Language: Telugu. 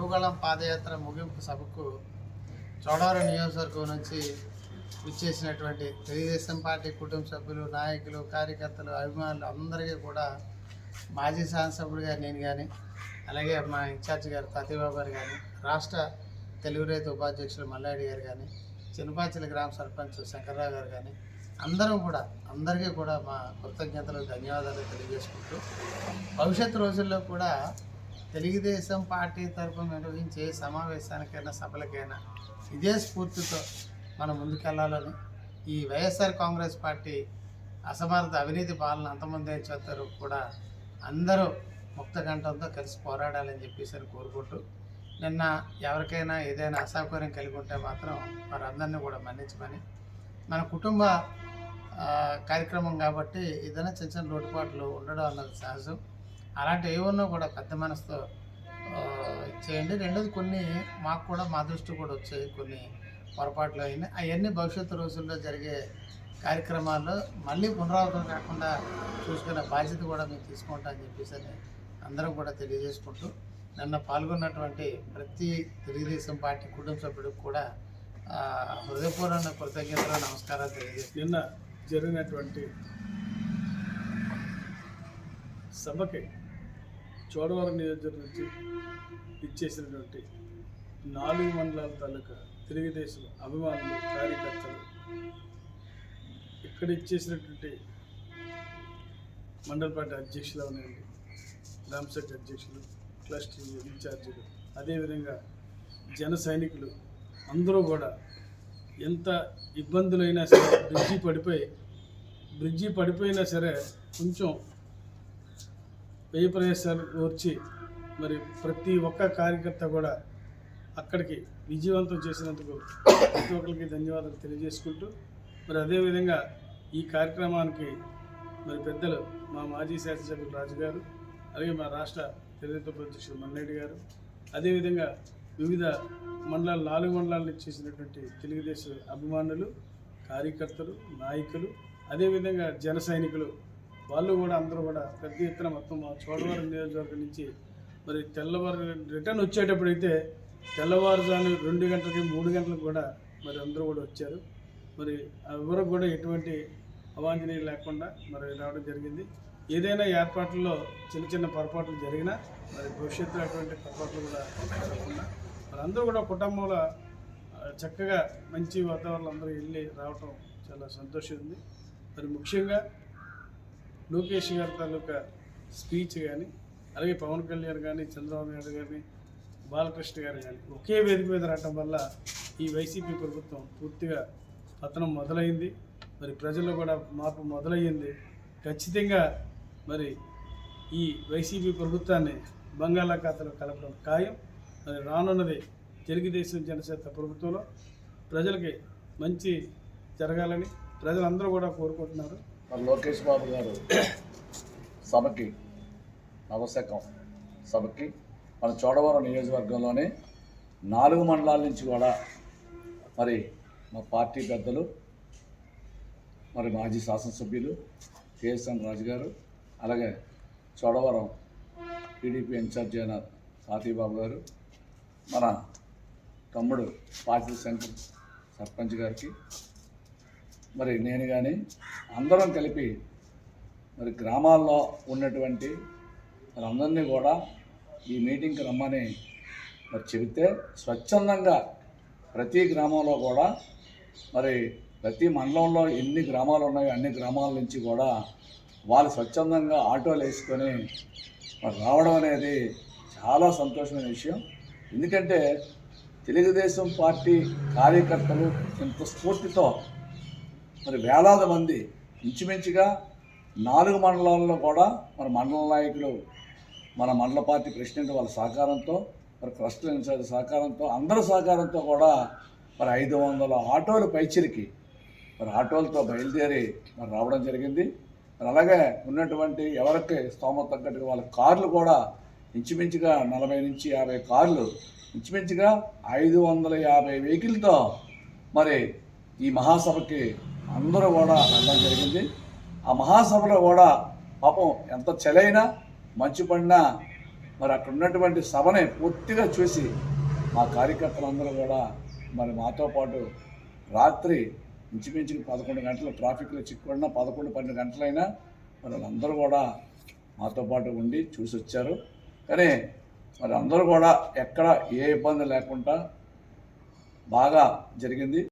యువగళం పాదయాత్ర ముగింపు సభకు చోడవరం నియోజకవర్గం నుంచి విచ్చేసినటువంటి తెలుగుదేశం పార్టీ కుటుంబ సభ్యులు నాయకులు కార్యకర్తలు అభిమానులు అందరికీ కూడా మాజీ శాసనసభ్యుడిగా నేను కానీ అలాగే మా ఇన్ఛార్జ్ గారు సత్యబాబు గారు కానీ రాష్ట్ర తెలుగు రైతు ఉపాధ్యక్షులు మల్లాడి గారు కానీ చిన్నపాచిల గ్రామ సర్పంచ్ శంకర్రావు గారు కానీ అందరం కూడా అందరికీ కూడా మా కృతజ్ఞతలు ధన్యవాదాలు తెలియజేసుకుంటూ భవిష్యత్తు రోజుల్లో కూడా తెలుగుదేశం పార్టీ తరఫున నిర్వహించే సమావేశానికైనా సభలకైనా ఇదే స్ఫూర్తితో మనం ముందుకెళ్ళాలని ఈ వైఎస్ఆర్ కాంగ్రెస్ పార్టీ అసమర్థ అవినీతి పాలన అంతమంది చేస్తారు కూడా అందరూ ముక్తకంఠంతో కలిసి పోరాడాలని చెప్పేసి అని కోరుకుంటూ నిన్న ఎవరికైనా ఏదైనా అసౌకర్యం కలిగి ఉంటే మాత్రం వారందరినీ కూడా మన్నించమని మన కుటుంబ కార్యక్రమం కాబట్టి ఏదైనా చిన్న చిన్న లోటుపాట్లు ఉండడం అన్నది సహజం. అలాంటి ఏమన్నా కూడా పెద్ద మనసుతో చేయండి. రెండోది కొన్ని మాకు కూడా మా దృష్టి కూడా వచ్చాయి కొన్ని పొరపాట్లు అయినాయి అవన్నీ భవిష్యత్తు రోజుల్లో జరిగే కార్యక్రమాల్లో మళ్ళీ పునరావృతం కాకుండా చూసుకునే బాధ్యత కూడా మేము తీసుకుంటాం అని చెప్పేసి అని అందరం కూడా తెలియజేసుకుంటూ నిన్న పాల్గొన్నటువంటి ప్రతి తెలుగుదేశం పార్టీ కుటుంబ సభ్యుడికి కూడా ఆ, హృదయపూర్వక కృతజ్ఞతలు నమస్కారాలు తెలియజేస్తున్నాను. నిన్న జరిగినటువంటి సభకి చోడవరం నియోజకవర్గం నుంచి ఇచ్చేసినటువంటి నాలుగు మండలాల తాలూకా తెలుగుదేశం అభిమానులు కార్యకర్తలు ఇక్కడ ఇచ్చేసినటువంటి మండల పార్టీ అధ్యక్షులు అవనండి గ్రామశాఖ అధ్యక్షులు క్లస్టర్ ఇన్ఛార్జీలు అదేవిధంగా జన సైనికులు అందరూ కూడా ఎంత ఇబ్బందులైనా సరే బ్రిడ్జి పడిపోయి బ్రిడ్జి పడిపోయినా సరే కొంచెం వెయ్యి ప్రదేశాలు వచ్చి మరి ప్రతి ఒక్క కార్యకర్త కూడా అక్కడికి విజయవంతం చేసినందుకు ప్రతి ఒక్కరికి ధన్యవాదాలు తెలియజేసుకుంటూ మరి అదేవిధంగా ఈ కార్యక్రమానికి మరి పెద్దలు మా మాజీ శాసనసభ్యులు రాజు గారు అలాగే మా రాష్ట్ర తెలుగుదేశం అధ్యక్షుడు మల్లెడ్డి గారు అదేవిధంగా వివిధ మండలాలు నాలుగు మండలాలు చేసినటువంటి తెలుగుదేశం అభిమానులు కార్యకర్తలు నాయకులు అదేవిధంగా జన సైనికులు వాళ్ళు కూడా అందరూ కూడా పెద్ద ఎత్తున మొత్తం మా చోడవరం నియోజకవర్గం నుంచి మరి తెల్లవారు రిటర్న్ వచ్చేటప్పుడైతే తెల్లవారుజాము రెండు గంటలకి మూడు గంటలకు కూడా మరి అందరూ కూడా వచ్చారు. మరి ఎవరు కూడా ఎటువంటి అవాంఛనీయం లేకుండా మరి రావడం జరిగింది. ఏదైనా ఏర్పాట్లలో చిన్న చిన్న పొరపాట్లు జరిగినా మరి భవిష్యత్తులో అటువంటి పొరపాట్లు కూడా జరగకుండా మరి అందరూ కూడా కుటుంబంలో చక్కగా మంచి వాతావరణం అందరూ వెళ్ళి రావటం చాలా సంతోషం ఉంది. మరి ముఖ్యంగా లోకేష్ గారి తాలూకా స్పీచ్ కానీ అలాగే పవన్ కళ్యాణ్ కానీ చంద్రబాబు నాయుడు కానీ బాలకృష్ణ గారు కానీ ఒకే వేదిక మీద రావటం వల్ల ఈ వైసీపీ ప్రభుత్వం పూర్తిగా పతనం మొదలైంది. మరి ప్రజల్లో కూడా మార్పు మొదలయ్యింది. ఖచ్చితంగా మరి ఈ వైసీపీ ప్రభుత్వాన్ని బంగాళాఖాతంలో కలపడం ఖాయం. మరి రానున్నది తెలుగుదేశం జనసేన ప్రభుత్వంలో ప్రజలకి మంచి జరగాలని ప్రజలందరూ కూడా కోరుకుంటున్నారు. మరి లోకేష్ బాబు గారు సభకి నవశకం సభకి మన చోడవరం నియోజకవర్గంలోనే నాలుగు మండలాల నుంచి కూడా మరి మా పార్టీ పెద్దలు మరి మాజీ శాసనసభ్యులు కేఎస్ఎన్ రాజు గారు అలాగే చోడవరం టీడీపీ ఇన్ఛార్జ్ అయిన సాతీబాబు గారు మన తమ్ముడు పార్టీ శంకర్ సర్పంచ్ గారికి మరి నేను కానీ అందరం కలిపి మరి గ్రామాల్లో ఉన్నటువంటి వాళ్ళందరినీ కూడా ఈ మీటింగ్కి రమ్మని మరి చెబితే స్వచ్ఛందంగా ప్రతి గ్రామంలో కూడా మరి ప్రతి మండలంలో ఎన్ని గ్రామాలు ఉన్నాయో అన్ని గ్రామాల నుంచి కూడా వాళ్ళు స్వచ్ఛందంగా ఆటోలు వేసుకొని మరి రావడం అనేది చాలా సంతోషమైన విషయం. ఎందుకంటే తెలుగుదేశం పార్టీ కార్యకర్తలు ఇంత స్ఫూర్తితో మరి వేలాది మంది ఇంచుమించుగా నాలుగు మండలాల్లో కూడా మన మండల నాయకులు మన మండల పార్టీ ప్రెసిడెంట్ వాళ్ళ సహకారంతో మరి క్లస్టర్ ఇన్ఛార్జ్ సహకారంతో అందరి సహకారంతో కూడా మరి ఐదు వందల ఆటోలు పైచిరికి మరి ఆటోలతో బయలుదేరి మరి రావడం జరిగింది. మరి అలాగే ఉన్నటువంటి ఎవరికి స్తోమత తగ్గట్టుగా వాళ్ళ కార్లు కూడా ఇంచుమించుగా నలభై నుంచి యాభై కార్లు ఇంచుమించుగా ఐదు వందల యాభై వెహికల్తో మరి ఈ మహాసభకి అందరూ కూడా వెళ్ళడం జరిగింది. ఆ మహాసభలో కూడా పాపం ఎంత చెలైనా మంచి పడినా మరి అక్కడ ఉన్నటువంటి సభని పూర్తిగా చూసి మా కార్యకర్తలందరూ కూడా మరి మాతో పాటు రాత్రి ఇంచుమించు పదకొండు గంటలు ట్రాఫిక్లో చిక్కుకున్నా పదకొండు పన్నెండు గంటలైనా మరి వాళ్ళందరూ కూడా మాతో పాటు ఉండి చూసి వచ్చారు. కానీ మరి అందరూ కూడా ఎక్కడ ఏ ఇబ్బంది లేకుండా బాగా జరిగింది.